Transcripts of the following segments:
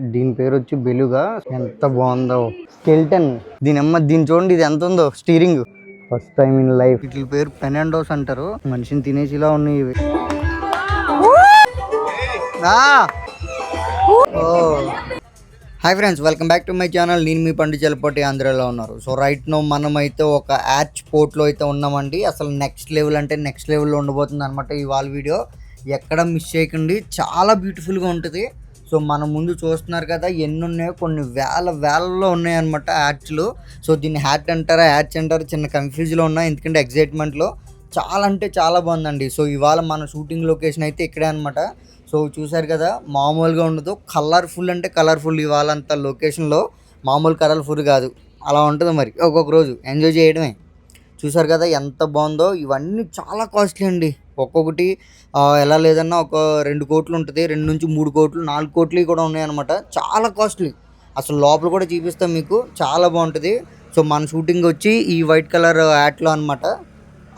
దీని పేరు వచ్చి బెలుగా. ఎంత బాగుందో. స్కెల్టన్. దీని అమ్మ దీని చూడండి ఇది ఎంత ఉందో. Steering. First time in life. వీటి పేరు పెనాండోస్ అంటారు. మనిషిని తినేసిలా ఉన్నాయి ఇవి. ఓ. Hi friends welcome back to my channel. నేను మీ పండు చలపటి ఆంధ్రాలో ఉన్నారు. సో రైట్ నో మనం అయితే ఒక యాచ్ పోర్ట్లో అయితే ఉన్నామండి. అసలు నెక్స్ట్ లెవెల్ అంటే నెక్స్ట్ లెవెల్లో ఉండబోతుంది అనమాట ఇవాళ వీడియో. ఎక్కడ మిస్ చేయకండి. చాలా బ్యూటిఫుల్గా ఉంటుంది. సో మన ముందు చూస్తున్నారు కదా ఎన్ని ఉన్నాయో కొన్ని వేల వేలలో ఉన్నాయన్నమాట యాడ్స్లు. సో దీన్ని హ్యాట్ అంటారా యాడ్స్ అంటారా చిన్న కన్ఫ్యూజ్లో ఉన్నా ఎందుకంటే ఎగ్జైట్మెంట్లో చాలా అంటే చాలా బాగుందండి. సో ఇవాళ మన షూటింగ్ లొకేషన్ అయితే ఇక్కడే అనమాట సో చూసారు కదా మామూలుగా ఉండదు. కలర్ఫుల్ అంటే కలర్ఫుల్ ఇవాళ అంత లొకేషన్లో మామూలు కలర్ఫుల్ కాదు. అలా ఉంటుంది మరి. ఒక్కొక్క రోజు. ఎంజాయ్ చేయడమే. చూసారు కదా ఎంత బాగుందో. ఇవన్నీ చాలా కాస్ట్లీ అండి. ఒక్కొక్కటి ఎలా లేదన్నా ఒక రెండు కోట్లు ఉంటుంది రెండు నుంచి మూడు కోట్లు నాలుగు కోట్లు కూడా ఉన్నాయన్నమాట. చాలా కాస్ట్లీ. అసలు లోపల కూడా చూపిస్తాం మీకు. చాలా బాగుంటుంది. సో మన షూటింగ్ వచ్చి ఈ వైట్ కలర్ హ్యాట్లో అనమాట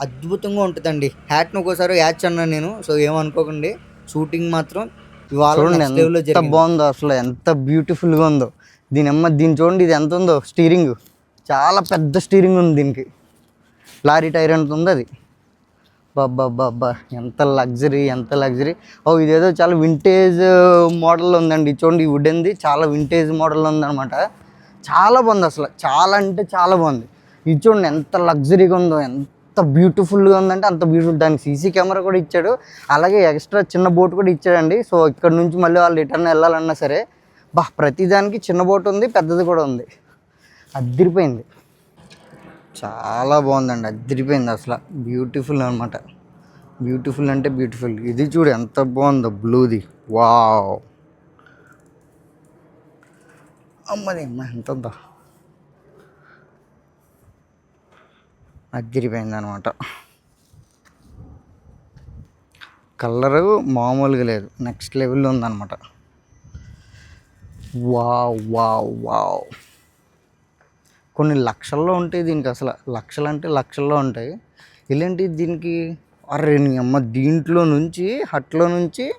అద్భుతంగా ఉంటుందండి. హ్యాట్ను ఒక్కోసారి యాచ్ అన్నాను నేను. సో ఏమనుకోకండి. షూటింగ్ మాత్రం ఇవాళ ఎంత. బాగుందో అసలు ఎంత బ్యూటిఫుల్గా ఉందో. దీని అమ్మ దీని చూడండి ఇది ఎంత ఉందో స్టీరింగ్ చాలా పెద్ద స్టీరింగ్ ఉంది దీనికి. లారీ టైర్ ఎంత ఉంది అది. బాబ్బా ఎంత లగ్జరీ ఎంత లగ్జరీ ఓ ఇదేదో చాలా వింటేజ్ మోడల్ uh, ఉందండి. చూడండి ఈ వుడెన్ది చాలా వింటేజ్ మోడల్ ఉందన్నమాట. చాలా బాగుంది అసలు. చాలా అంటే చాలా బాగుంది. ఇది చూడండి ఎంత లగ్జరీగా ఉందో ఎంత బ్యూటిఫుల్గా ఉందంటే అంత బ్యూటిఫుల్ దానికి సీసీ కెమెరా కూడా ఇచ్చాడు. అలాగే ఎక్స్ట్రా చిన్న బోట్ కూడా ఇచ్చాడండి. సో ఇక్కడ నుంచి మళ్ళీ వాళ్ళు రిటర్న్ వెళ్ళాలన్నా సరే బా ప్రతిదానికి చిన్న బోట్ ఉంది పెద్దది కూడా ఉంది. అదిరిపోయింది. చాలా బాగుందండి. అదిరిపోయింది అసలు. బ్యూటిఫుల్ అనమాట బ్యూటిఫుల్ అంటే బ్యూటిఫుల్ ఇది చూడు ఎంత బాగుందో బ్లూది వావ్ అమ్మది అమ్మ ఎంత అదిరిపోయింది అనమాట కలరు మామూలుగా లేదు. నెక్స్ట్ లెవెల్లో ఉందన్నమాట. వావ్ వావ్ వావ్ కొన్ని లక్షల్లో ఉంటాయి దీనికి అసలు. లక్షలు అంటే లక్షల్లో ఉంటాయి. ఇలాంటి దీనికి అరే నీ అమ్మ దీంట్లో నుంచి హట్లో నుంచి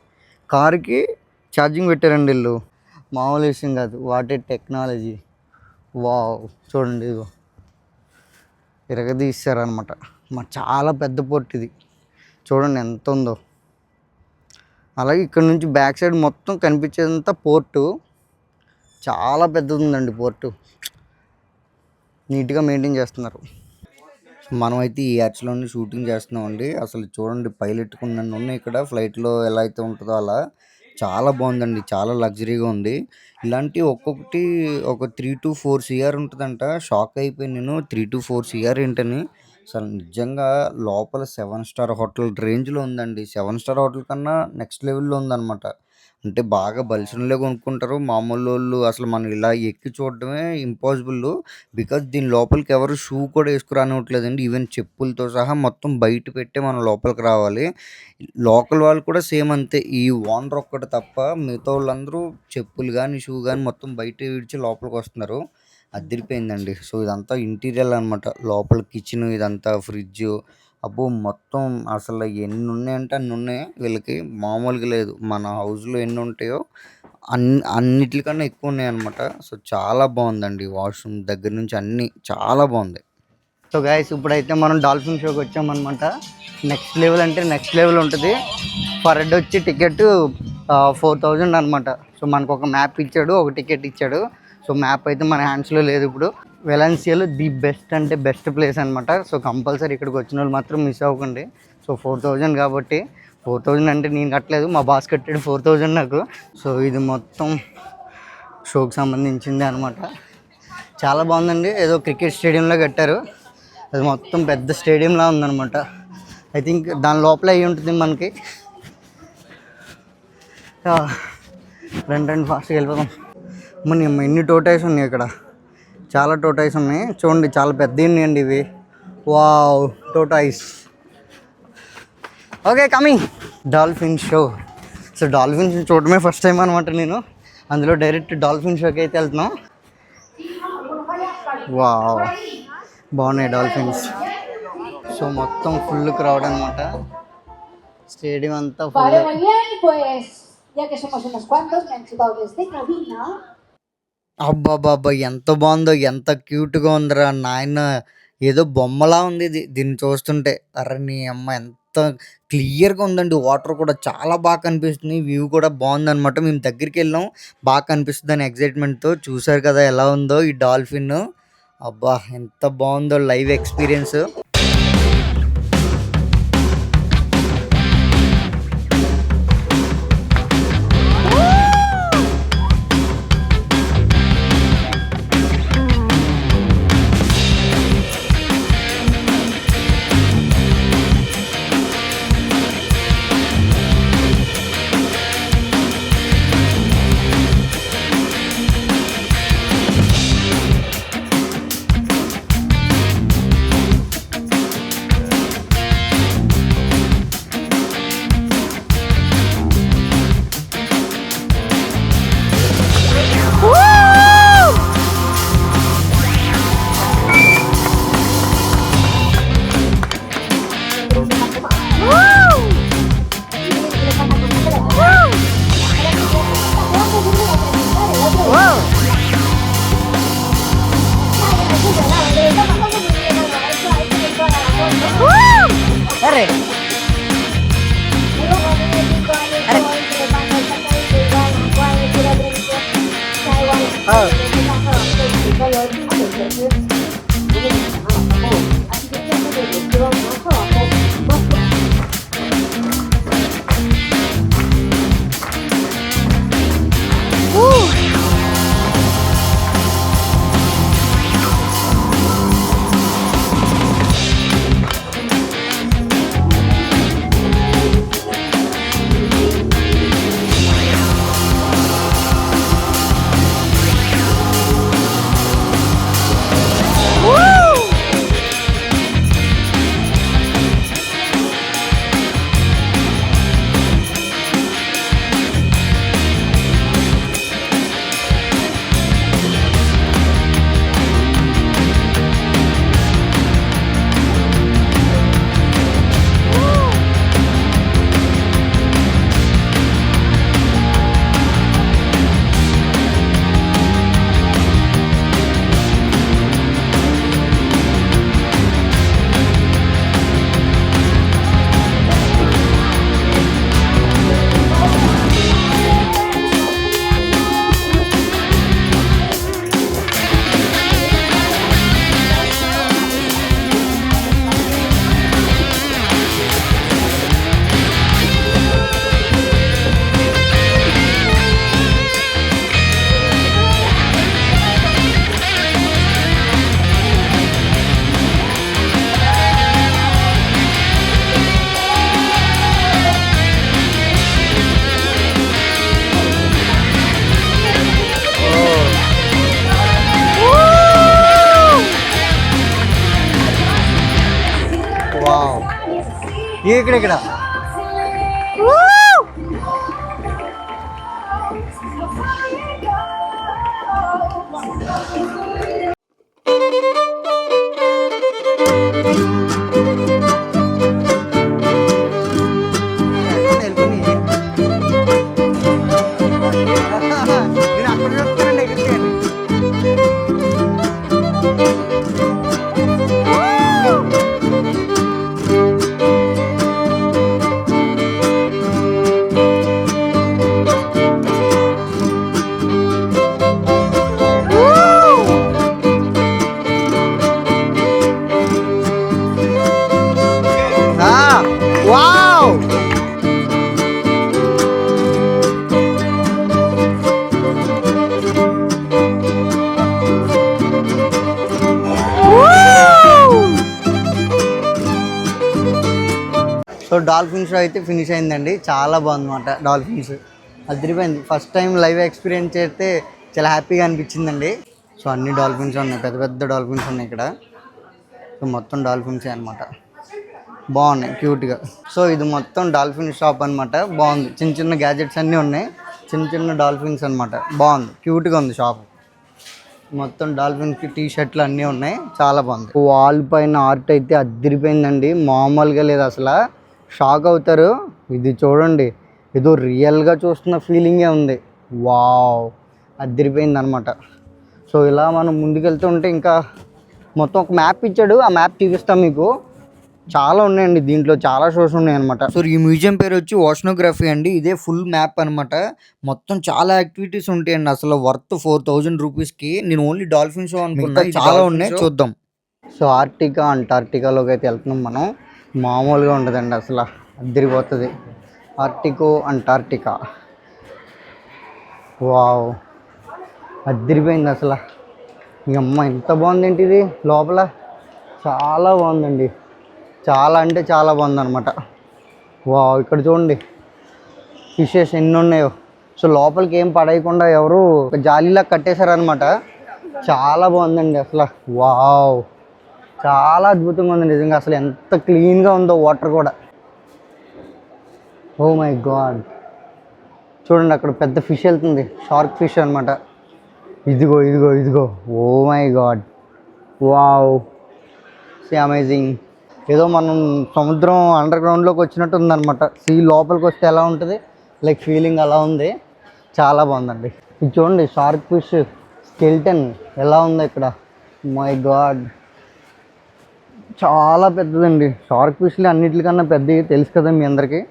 కారుకి ఛార్జింగ్ పెట్టారండి వీళ్ళు. మామూలు విషయం కాదు. What a technology. వావ్. చూడండి ఇదిగో. ఇరగదీశారనమాట మా చాలా పెద్ద పోర్ట్ ఇది. చూడండి ఎంత ఉందో. అలాగే ఇక్కడ నుంచి బ్యాక్ సైడ్ మొత్తం కనిపించేదంతా పోర్టు. చాలా పెద్దది ఉందండి పోర్టు. నీట్గా మెయింటైన్ చేస్తున్నారు. మనమైతే ఈ యాచ్లోనే షూటింగ్ చేస్తున్నామండి. అసలు చూడండి పైలెట్టుకున్న ఉన్నాయి ఇక్కడ. ఫ్లైట్లో ఎలా అయితే ఉంటుందో అలా. చాలా బాగుందండి. చాలా లగ్జరీగా ఉంది. ఇలాంటి ఒక్కొక్కటి ఒక త్రీ టు ఫోర్ సిఆర్ ఉంటుందంట. షాక్ అయిపోయి నేను. త్రీ టు ఫోర్ సిఆర్ ఏంటని. అసలు నిజంగా లోపల సెవెన్ స్టార్ హోటల్ రేంజ్లో ఉందండి. సెవెన్ స్టార్ హోటల్ కన్నా నెక్స్ట్ లెవెల్లో ఉందన్నమాట. అంటే బాగా బలిసినలే కొనుక్కుంటారు. మామూలు వాళ్ళు అసలు మనం ఇలా ఎక్కి చూడడమే ఇంపాసిబుల్. బికాజ్ దీని లోపలికి ఎవరు షూ కూడా వేసుకురానివ్వట్లేదండి. ఈవెన్ చెప్పులతో సహా మొత్తం బయట పెట్టే మనం లోపలికి రావాలి. లోకల్ వాళ్ళు కూడా సేమ్ అంతే. ఈ ఓనర్ ఒక్కటి తప్ప మిగతా వాళ్ళందరూ చెప్పులు కానీ షూ కానీ మొత్తం బయట విడిచి లోపలికి వస్తున్నారు. అదిరిపోయిందండి. సో ఇదంతా ఇంటీరియర్ అనమాట లోపల కిచెన్ ఇదంతా ఫ్రిడ్జ్ అబ్బో! మొత్తం అసలు ఎన్ని ఉన్నాయంటే అన్ని ఉన్నాయి. వీళ్ళకి మామూలుగా లేదు. మన హౌస్లో ఎన్ని ఉంటాయో అన్ని అన్నిటికన్నా ఎక్కువ ఉన్నాయన్నమాట. సో చాలా బాగుందండి వాష్రూమ్ దగ్గర నుంచి అన్నీ. చాలా బాగుంది. సో గాయస్ ఇప్పుడైతే మనం డాల్ఫిన్ షోకి వచ్చామన్నమాట. నెక్స్ట్ లెవెల్ అంటే నెక్స్ట్ లెవెల్ ఉంటుంది. పర్ హెడ్ వచ్చి టికెట్ ఫోర్ థౌజండ్ అనమాట సో మనకు ఒక మ్యాప్ ఇచ్చాడు ఒక టికెట్ ఇచ్చాడు. సో మ్యాప్ అయితే మన హ్యాండ్స్లో లేదు ఇప్పుడు. వెలన్సియాలో ది బెస్ట్ అంటే బెస్ట్ ప్లేస్ అనమాట సో కంపల్సరీ ఇక్కడికి వచ్చిన వాళ్ళు మాత్రం మిస్ అవ్వకండి. సో ఫోర్ థౌజండ్ కాబట్టి ఫోర్ థౌజండ్ అంటే నేను కట్టలేదు మా బాస్ కట్టాడు ఫోర్ థౌజండ్ నాకు. సో ఇది మొత్తం షోకి సంబంధించింది అనమాట చాలా బాగుందండి. ఏదో క్రికెట్ స్టేడియంలో కట్టారు. అది మొత్తం పెద్ద స్టేడియంలా ఉందనమాట ఐ థింక్ దాని లోపల అయి ఉంటుంది మనకి. Ah, రెండు రెండు ఫాస్ట్గా వెళ్ళిపోదాం. మన ఎన్ని టోటైస్ ఉన్నాయి ఇక్కడ? చాలా టోటాయిస్ ఉన్నాయి. చూడండి చాలా పెద్ద ఉన్నాయండి ఇవి. Wow tortoise okay coming. Dolphin show. So dolphin show చూడడమే ఫస్ట్ టైం అనమాట నేను. అందులో డైరెక్ట్ డాల్ఫిన్ షోకి అయితే వెళ్తున్నాం. వావ్. బాగున్నాయి డాల్ఫిన్స్. సో మొత్తం ఫుల్ క్రౌడ్ అనమాట స్టేడియం అంతా ఫుల్ అబ్బబ్బబ్బా ఎంత బాగుందో ఎంత క్యూట్గా ఉందిరా నాయన. ఏదో బొమ్మలా ఉంది ఇది దీన్ని చూస్తుంటే. అరే నీ అమ్మ ఎంత క్లియర్గా ఉందండి. వాటర్ కూడా చాలా బాగా కనిపిస్తుంది. వ్యూ కూడా బాగుందన్నమాట. మేము దగ్గరికి వెళ్ళాం. బాగా కనిపిస్తుంది అని ఎగ్జైట్మెంట్తో చూసారు కదా ఎలా ఉందో ఈ డాల్ఫిన్. అబ్బా ఎంత బాగుందో లైవ్ ఎక్స్పీరియన్స్. ఇక్కడ ఇక్కడ డాల్ఫిన్ షో అయితే ఫినిష్ అయిందండి. చాలా బాగుందన్నమాట డాల్ఫిన్స్ అదిరిపోయింది. ఫస్ట్ టైం లైవ్ ఎక్స్పీరియన్స్ చేస్తే చాలా హ్యాపీగా అనిపించిందండి. సో అన్ని డాల్ఫిన్స్ ఉన్నాయి. పెద్ద పెద్ద డాల్ఫిన్స్ ఉన్నాయి ఇక్కడ. సో మొత్తం డాల్ఫిన్సే అనమాట బాగున్నాయి. క్యూట్గా సో ఇది మొత్తం డాల్ఫిన్ షాప్ అనమాట బాగుంది. చిన్న చిన్న గ్యాజెట్స్ అన్నీ ఉన్నాయి. చిన్న చిన్న డాల్ఫిన్స్ అనమాట బాగుంది. క్యూట్గా ఉంది షాప్ మొత్తం డాల్ఫిన్స్కి టీ షర్ట్లు అన్నీ ఉన్నాయి. చాలా బాగుంది. వాల్ పైన ఆర్ట్ అయితే అద్దరిపోయిందండి మామూలుగా లేదు అసలు. షాక్ అవుతారు. ఇది చూడండి. ఏదో రియల్గా చూస్తున్న ఫీలింగే ఉంది. వావ్ అదిరిపోయింది అనమాట సో ఇలా మనం ముందుకెళ్తూ ఉంటే ఇంకా మొత్తం ఒక మ్యాప్ ఇచ్చాడు. ఆ మ్యాప్ చూపిస్తాం మీకు. చాలా ఉన్నాయండి దీంట్లో. చాలా షోస్ ఉన్నాయి అనమాట సో ఈ మ్యూజియం పేరు వచ్చి ఓషనోగ్రఫీ అండి. ఇదే ఫుల్ మ్యాప్ అనమాట మొత్తం చాలా యాక్టివిటీస్ ఉంటాయండి. అసలు వర్త్ ఫోర్ థౌజండ్ రూపీస్కి నేను ఓన్లీ డాల్ఫిన్ షో అనుకుంటా చాలా ఉన్నాయి. చూద్దాం. సో ఆర్టికా అంటార్టికాలోకి అయితే వెళ్తున్నాం మనం. మామూలుగా ఉండదండి అసలు. అద్దరిపోతుంది. Arctic Antarctica wow. అద్దరిపోయింది అసలు. ఈ అమ్మ ఎంత బాగుంది ఇది లోపల? చాలా బాగుందండి. చాలా అంటే చాలా బాగుంది అనమాట వావ్ ఇక్కడ చూడండి. ఫిషెస్ ఎన్ని ఉన్నాయో. సో లోపలికి ఏం పడేయకుండా ఎవరు జాలీలా కట్టేశారనమాట చాలా బాగుందండి అసలు. వావ్. చాలా అద్భుతంగా ఉంది నిజంగా. అసలు ఎంత క్లీన్గా ఉందో వాటర్ కూడా. Oh my god. చూడండి అక్కడ పెద్ద ఫిష్ వెళ్తుంది. షార్క్ ఫిష్ అనమాట ఇదిగో ఇదిగో ఇదిగో. ఓ my god. Wow. See amazing. ఏదో మనం సముద్రం అండర్ గ్రౌండ్లోకి వచ్చినట్టు ఉందనమాట సీ లోపలికి వస్తే ఎలా ఉంటుంది? లైక్ ఫీలింగ్ అలా ఉంది. చాలా బాగుందండి. ఇది చూడండి షార్క్ ఫిష్ స్కెల్టన్ ఎలా ఉంది ఇక్కడ. My god. చాలా పెద్దదండి. షార్క్ ఫిష్లు అన్నిటికన్నా పెద్దవి తెలుసు కదా మీ అందరికీ.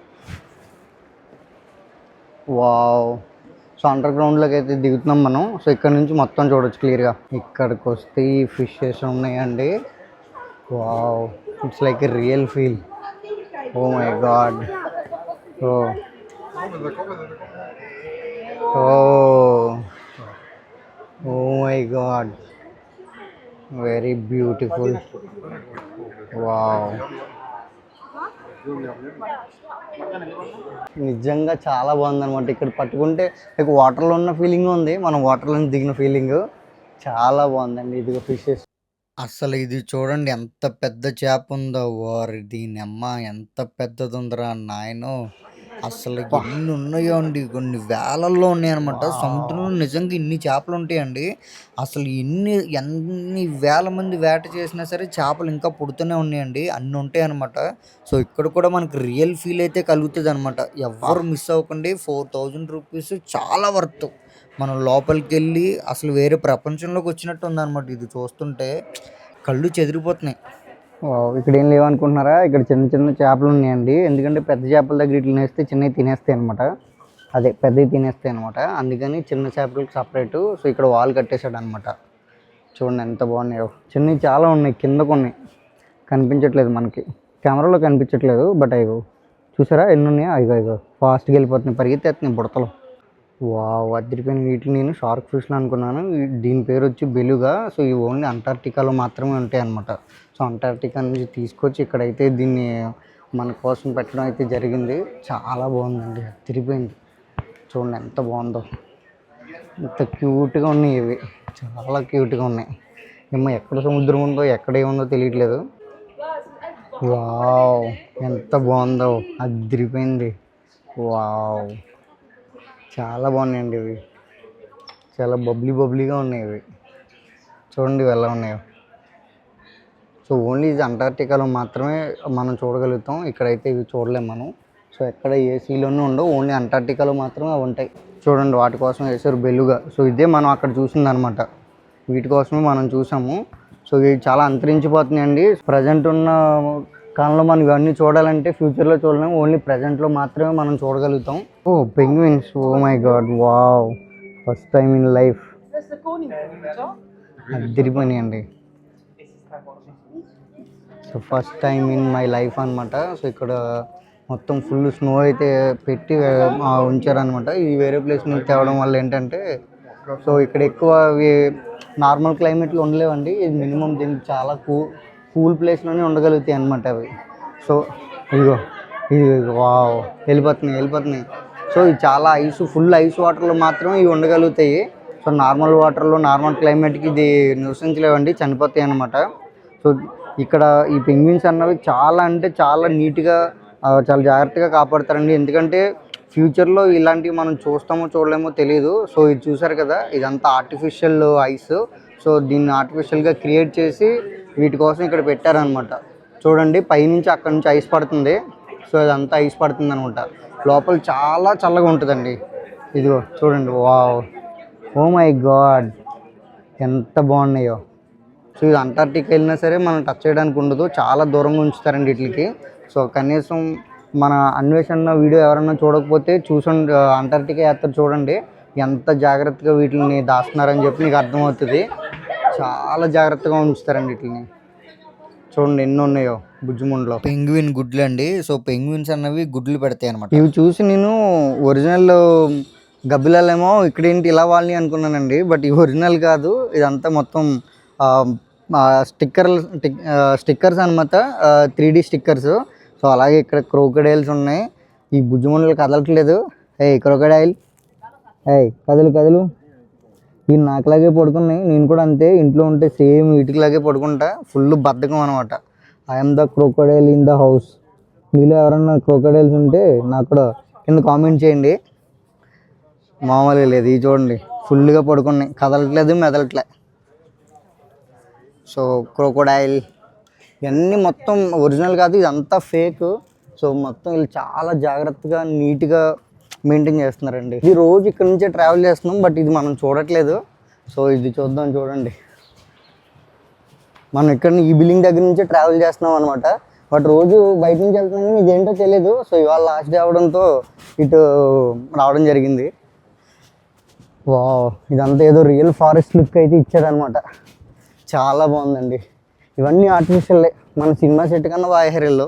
వావ్. సో అండర్ గ్రౌండ్లోకి అయితే దిగుతున్నాం మనం. సో ఇక్కడ నుంచి మొత్తం చూడొచ్చు క్లియర్గా. ఇక్కడికి వస్తే ఈ ఫిషెస్ ఉన్నాయండి. Wow. It's like a real feel. Oh my god. Oh oh. Oh my god. Very beautiful. నిజంగా చాలా బాగుంది అనమాట ఇక్కడ పట్టుకుంటే లైక్ వాటర్లో ఉన్న ఫీలింగ్ ఉంది మనం వాటర్లో దిగిన ఫీలింగ్ చాలా బాగుందండి ఇదిగో ఫిషెస్ అసలు ఇది చూడండి ఎంత పెద్ద చేప ఉందో. వారి దీని అమ్మ ఎంత పెద్దది ఉందిరా నాయనో. అసలు ఎన్ని ఉన్నాయో అండి కొన్ని వేలల్లో ఉన్నాయి అనమాట సముద్రంలో నిజంగా ఇన్ని చేపలు ఉంటాయండి. అసలు ఎన్ని ఎన్ని వేల మంది వేట చేసినా సరే చేపలు ఇంకా పుడుతూనే ఉన్నాయండి. అన్ని ఉంటాయి అనమాట సో ఇక్కడ కూడా మనకి రియల్ ఫీల్ అయితే కలుగుతుంది అనమాట ఎవరు మిస్ అవ్వకండి. ఫోర్ థౌజండ్ రూపీస్ చాలా వర్త్. మనం లోపలికి వెళ్ళి అసలు వేరే ప్రపంచంలోకి వచ్చినట్టు ఉందన్నమాట. ఇది చూస్తుంటే కళ్ళు చెదిరిపోతున్నాయి. ఇక్కడ ఏం లేవనుకుంటున్నారా? ఇక్కడ చిన్న చిన్న చేపలు ఉన్నాయండి. ఎందుకంటే పెద్ద చేపల దగ్గర ఇట్లా నేస్తే చిన్నవి తినేస్తాయి అనమాట అదే పెద్దవి తినేస్తాయి అనమాట అందుకని చిన్న చేపలకు సపరేటు. సో ఇక్కడ వాల్ కట్టేశాడు అనమాట చూడండి ఎంత బాగున్నాయో. చిన్నవి చాలా ఉన్నాయి కింద కొన్ని. కనిపించట్లేదు మనకి. కెమెరాలో కనిపించట్లేదు బట్ అయ్యో. చూసారా ఎన్ని ఉన్నాయో? అయ్యో అయ్యో. ఫాస్ట్గా వెళ్ళిపోతున్నాయి పరిగెత్తేస్తున్నాయి బుడతలు. వావ్ అదిరిపోయిన వీటిని నేను షార్క్ ఫిష్లు అనుకున్నాను. దీని పేరు వచ్చి బెలుగా. సో ఇవి ఓన్లీ అంటార్టికాలో మాత్రమే ఉంటాయి అన్నమాట. సో అంటార్టికా నుంచి తీసుకొచ్చి ఇక్కడైతే దీన్ని మన కోసం పెట్టడం అయితే జరిగింది. చాలా బాగుందండి. అదిరిపోయింది. చూడండి ఎంత బాగుందో. ఎంత క్యూట్గా ఉన్నాయి ఇవి. చాలా క్యూట్గా ఉన్నాయి. ఏమో ఎక్కడ సముద్రం ఉందో ఎక్కడ ఏముందో తెలియట్లేదు. వావ్ ఎంత బాగుందో. అదిరిపోయింది. వావ్. చాలా బాగున్నాయండి ఇవి. చాలా బబ్లీ బబ్లీగా ఉన్నాయి ఇవి. చూడండి ఇవి ఎలా ఉన్నాయో. సో ఓన్లీ ఇది అంటార్టికాలో మాత్రమే మనం చూడగలుగుతాం. ఇక్కడైతే ఇవి చూడలేము మనం. సో ఎక్కడ ఏసీలోనూ ఉండవు. ఓన్లీ అంటార్టికాలో మాత్రమే అవి ఉంటాయి. చూడండి వాటి కోసం వేసారు బెల్లుగా. సో ఇదే మనం అక్కడ చూసిందనమాట వీటి కోసమే మనం చూసాము. సో ఇవి చాలా అంతరించిపోతున్నాయండి. ప్రజెంట్ ఉన్న కాలంలో మనం ఇవన్నీ చూడాలంటే ఫ్యూచర్లో చూడలేము ఓన్లీ ప్రజెంట్లో మాత్రమే మనం చూడగలుగుతాం. ఓ penguins. Oh my god. Wow. First time in life. అదిరిపోయినాయండి so first time in my life అనమాట సో ఇక్కడ మొత్తం ఫుల్ స్నో అయితే పెట్టి ఉంచారనమాట ఈ వేరే ప్లేస్ నుంచి తేవడం వల్ల ఏంటంటే సో ఇక్కడ ఎక్కువ నార్మల్ క్లైమేట్లో ఉండలేవండి. ఇది మినిమం దీనికి చాలా కూ కూల్ ప్లేస్లోనే ఉండగలుగుతాయి అనమాట అవి. సో ఇదిగో ఇది వావ్ వెళ్ళిపోతున్నాయి వెళ్ళిపోతున్నాయి. సో ఇది చాలా ఐస్ ఫుల్ ఐస్ వాటర్లో మాత్రమే ఇవి ఉండగలుగుతాయి. సో నార్మల్ వాటర్లో నార్మల్ క్లైమేట్కి ఇది నివసించలేవండి చనిపోతాయి అనమాట సో ఇక్కడ ఈ పెంగ్విన్స్ అన్నవి చాలా అంటే చాలా నీట్గా చాలా జాగ్రత్తగా కాపాడతారండి. ఎందుకంటే ఫ్యూచర్లో ఇలాంటివి మనం చూస్తామో చూడలేమో తెలియదు సో ఇది చూసారు కదా ఇదంతా ఆర్టిఫిషియల్ ఐస్. సో దీన్ని ఆర్టిఫిషియల్గా క్రియేట్ చేసి వీటి కోసం ఇక్కడ పెట్టారనమాట. చూడండి పైనుంచి అక్కడ నుంచి ఐస్ పడుతుంది. సో అదంతా ఐస్ పడుతుంది అనమాట లోపల చాలా చల్లగా ఉంటుందండి. ఇదిగో చూడండి వావ్. Oh my God. ఎంత బాగున్నాయో. సో ఇది అంటార్టిక్ వెళ్ళినా సరే మనం టచ్ చేయడానికి ఉండదు. చాలా దూరంగా ఉంచుతారండి వీటికి. సో కనీసం మన అన్వేషణ వీడియో ఎవరైనా చూడకపోతే చూసండి అంటార్టికా యాత్ర చూడండి. ఎంత జాగ్రత్తగా వీటిని దాస్తున్నారని చెప్పి నీకు అర్థమవుతుంది. చాలా జాగ్రత్తగా ఉంచుతారండి వీటిని. చూడండి ఎన్ని ఉన్నాయో బుజ్జిముండ్లో. పెంగ్విన్ గుడ్లు అండి. సో పెంగ్విన్స్ అన్నవి గుడ్లు పెడతాయి అనమాట ఇవి చూసి నేను ఒరిజినల్ గబ్బిలాలేమో ఇక్కడేంటి ఇలా వాళ్ళని అనుకున్నానండి. బట్ ఇవి ఒరిజినల్ కాదు. ఇదంతా మొత్తం స్టిక్కర్ స్టిక్కర్స్ అనమాట త్రీ డి స్టిక్కర్స్. సో అలాగే ఇక్కడ క్రోకడైల్స్ ఉన్నాయి. ఈ బుజ్జిమండలు కదలట్లేదు. ఏ క్రోకడైల్. ఏయ్ కదులు కదులు. ఇవి నాకులాగే పడుకున్నాయి. నేను కూడా అంతే ఇంట్లో ఉంటే సేమ్ వీటికిలాగే పడుకుంటా. ఫుల్ బద్ధకం అనమాట I'm the crocodile in the house మీలో ఎవరన్నా క్రోకడైల్స్ ఉంటే నాకు కూడా కింద కామెంట్ చేయండి. మామూలుగా లేదు ఇది చూడండి. ఫుల్గా పడుకున్నాయి. కదలట్లేదు మెదలట్లే. సో క్రోకోడైల్ ఇవన్నీ మొత్తం ఒరిజినల్ కాదు ఇదంతా ఫేక్ సో మొత్తం వీళ్ళు చాలా జాగ్రత్తగా నీట్గా మెయింటైన్ చేస్తున్నారండి. ఇది రోజు ఇక్కడ నుంచే ట్రావెల్ చేస్తున్నాం బట్ ఇది మనం చూడట్లేదు. సో ఇది చూద్దాం చూడండి. మనం ఇక్కడ ఈ బిల్డింగ్ దగ్గర నుంచే ట్రావెల్ చేస్తున్నాం అనమాట బట్ రోజు బయట నుంచి వెళ్తున్నాం కానీ ఇదేంటో తెలియదు సో ఇవాళ లాస్ట్ డే అవడంతో ఇటు రావడం జరిగింది. వా ఇదంతా ఏదో రియల్ ఫారెస్ట్ లుక్ అయితే ఇచ్చారనమాట చాలా బాగుందండి. ఇవన్నీ ఆర్టిఫిషియల్లే మన సినిమా సెట్ కన్నా బాగా హెరీల్లో.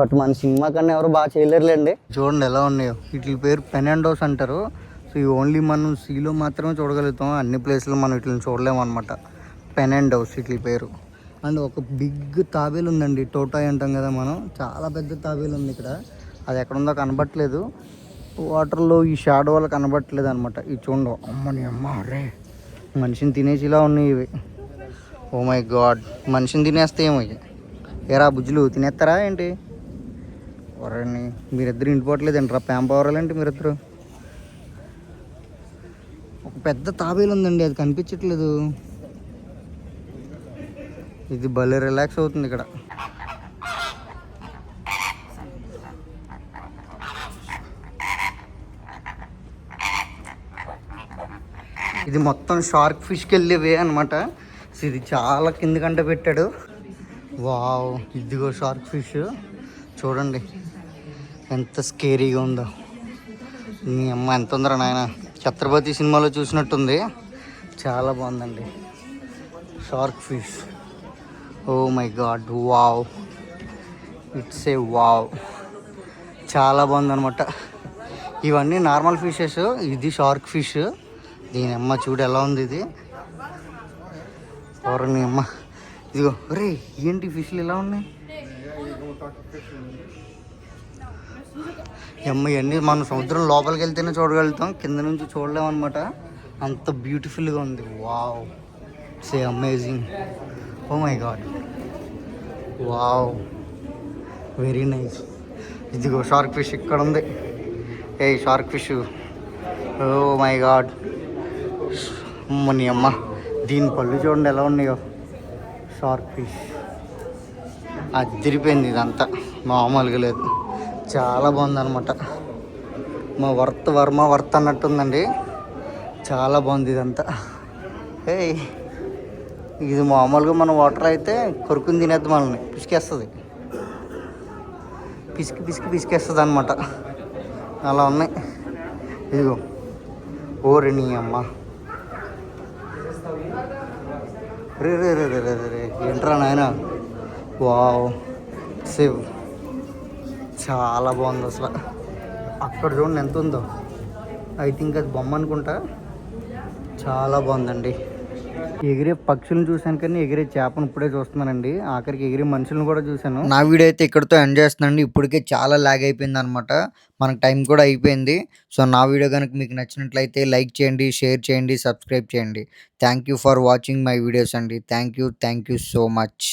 బట్ మన సినిమా కన్నా ఎవరు బాగా చేయలేరులేండి. చూడండి ఎలా ఉన్నాయో. వీటి పేరు పెనాండోస్ అంటారు. సో ఇవి ఓన్లీ మనం సీలో మాత్రమే చూడగలుగుతాం. అన్ని ప్లేస్లో మనం వీటిని చూడలేము అనమాట పెనాండోస్ వీటి పేరు. అండ్ ఒక బిగ్ తాబేలు ఉందండి. టోటాయ్ అంటాం కదా మనం. చాలా పెద్ద తాబేలు ఉంది ఇక్కడ. అది ఎక్కడుందో కనబట్టలేదు వాటర్లో ఈ షాడో వల్ల కనబట్టలేదు అనమాట ఈ చూడండి. అమ్మని అమ్మ రే మనిషిని తినేసిలా ఉన్నాయి ఇవి. ఓ మై గాడ్ మనిషిని తినేస్తే ఏమో ఇవి. ఏరా బుజ్జులు తినేస్తారా ఏంటి? ఎవరండి మీరిద్దరు ఇంటిపోవట్లేదు రా పేంపవరాలంటే మీరిద్దరు. ఒక పెద్ద తాబేలు ఉందండి అది కనిపించట్లేదు. ఇది భలే రిలాక్స్ అవుతుంది ఇక్కడ. ఇది మొత్తం షార్క్ ఫిష్కి వెళ్ళేవే అనమాట సో ఇది చాలా కిందకంట పెట్టాడు. వావ్ ఇదిగో షార్క్ ఫిష్. చూడండి. ఎంత స్కేరీగా ఉందో. మీ అమ్మ ఎంత ఉందరా నాయన? ఛత్రపతి సినిమాలో చూసినట్టుంది. చాలా బాగుందండి. Shark fish oh my god wow it's a wow చాలా బాగుందనమాట ఇవన్నీ నార్మల్ ఫిషెస్ ఇది షార్క్ ఫిష్ దీని అమ్మ చూడు ఎలా ఉంది ఇది. ఎవరని అమ్మ? ఇదిగో రే ఏంటి ఫిష్లు ఎలా ఉన్నాయి? ఇవన్నీ మనం సముద్రం లోపలికి వెళ్తేనే చూడగలుగుతాం. కింద నుంచి చూడలేం అనమాట అంత బ్యూటిఫుల్గా ఉంది. Wow say amazing oh my god wow very nice ఇదిగో షార్క్ ఫిష్ ఇక్కడ ఉంది. A shark fish oh my god మొన్న అమ్మ. దీని పళ్ళు చూడండి ఎలా ఉన్నాయో. షార్క్ ఫిష్ అదిరిపోయింది ఇదంతా. మామూలుగా లేదు. చాలా బాగుందనమాట మా వర్త్ వర్మ వర్త్ అన్నట్టుందండి. చాలా బాగుంది ఇదంతా. ఏ ఇది మామూలుగా మన వాటర్ అయితే కొరుకుని తినేద్ది మనల్ని. పిసికేస్తుంది. పిసికి పిసికి పిసికేస్తుంది అనమాట అలా ఉన్నాయి. ఇదిగో. ఓరి అమ్మ. రే రే రే రే రే రే ఏంట్రా నాయన? వావ్. సేవ్ చాలా బాగుంది అసలు. అక్కడ చూడండి ఎంత ఉందో. ఐ థింక్ అది బొమ్మ అనుకుంటా. చాలా బాగుందండి. ఎగిరే పక్షులను చూశాను కానీ ఎగిరే చేపను ఇప్పుడే చూస్తున్నానండి. ఆఖరికి ఎగిరే మనుషులను కూడా చూశాను. నా వీడియో అయితే ఇక్కడితో ఎండ్ చేస్తున్నానండి. ఇప్పటికే చాలా లాగ్ అయిపోయింది అనమాట మనకు టైం కూడా అయిపోయింది. సో నా వీడియో కనుక మీకు నచ్చినట్లయితే లైక్ చేయండి షేర్ చేయండి సబ్స్క్రైబ్ చేయండి. Thank you for watching my videos అండి. Thank you thank you so much